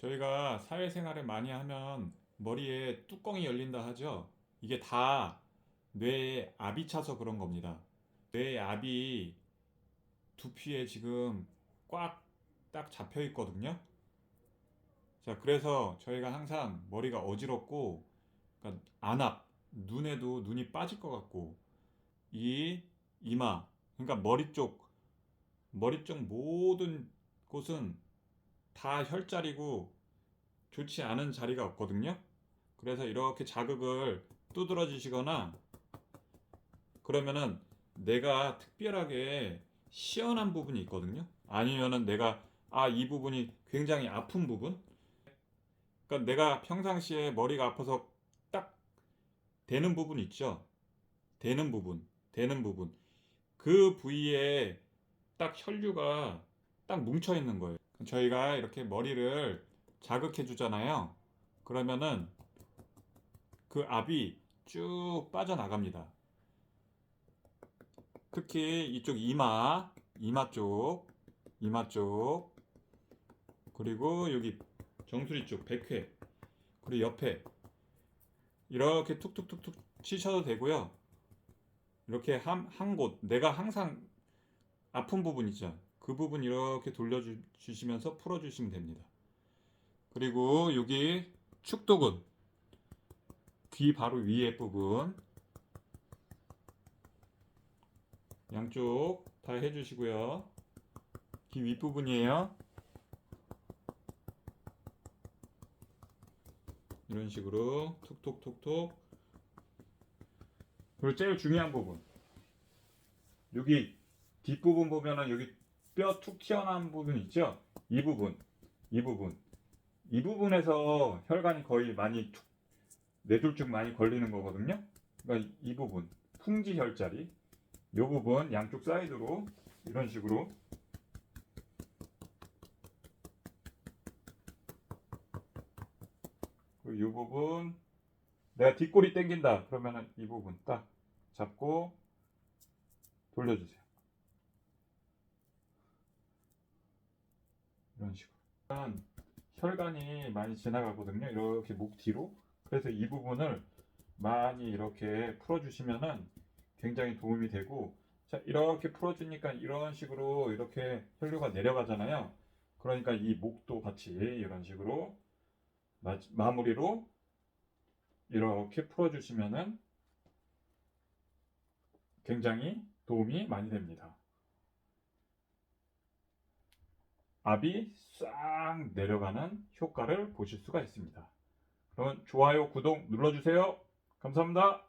저희가 사회생활을 많이 하면 머리에 뚜껑이 열린다 하죠. 이게 다 뇌에 압이 차서 그런 겁니다. 뇌에 압이 두피에 지금 꽉 딱 잡혀 있거든요. 자, 그래서 저희가 항상 머리가 어지럽고, 그러니까 안압, 눈에도 눈이 빠질 것 같고, 이 이마, 그러니까 머리 쪽, 머리 쪽 모든 곳은 다 혈자리고 좋지 않은 자리가 없거든요. 그래서 이렇게 자극을 두드러 주시거나 그러면은 내가 특별하게 시원한 부분이 있거든요. 아니면은 내가 아, 이 부분이 굉장히 아픈 부분? 그러니까 내가 평상시에 머리가 아파서 딱 되는 부분 있죠. 되는 부분, 되는 부분. 그 부위에 딱 혈류가 딱 뭉쳐 있는 거예요. 저희가 이렇게 머리를 자극해 주잖아요. 그러면은 그 압이 쭉 빠져나갑니다. 특히 이쪽 이마, 이마 쪽, 이마 쪽, 그리고 여기 정수리 쪽, 백회, 그리고 옆에 이렇게 툭툭툭툭 치셔도 되고요. 이렇게 한, 한 곳, 내가 항상 아픈 부분 있죠. 그 부분 이렇게 돌려주시면서 풀어주시면 됩니다. 그리고 여기 축도근, 귀 바로 위에 부분, 양쪽 다 해주시고요. 귀 윗부분이에요. 이런 식으로 톡톡톡톡. 그리고 제일 중요한 부분. 여기 뒷부분 보면은 여기 뼈 툭 튀어나온 부분 있죠? 이 부분, 이 부분. 이 부분에서 혈관이 거의 많이 툭, 뇌졸중 많이 걸리는 거거든요? 그러니까 이 부분, 풍지 혈자리. 이 부분 양쪽 사이드로 이런 식으로 이 부분 내가 뒷골이 당긴다 그러면은 이 부분 딱 잡고 돌려주세요 이런 식으로. 일단 혈관이 많이 지나가거든요. 이렇게 목 뒤로. 그래서 이 부분을 많이 이렇게 풀어주시면은 굉장히 도움이 되고 자 이렇게 풀어주니까 이런 식으로 이렇게 혈류가 내려가잖아요. 그러니까 이 목도 같이 이런 식으로 마, 마무리로 이렇게 풀어주시면은 굉장히 도움이 많이 됩니다 압이 싹 내려가는 효과를 보실 수가 있습니다. 그러면 좋아요 구독 눌러주세요. 감사합니다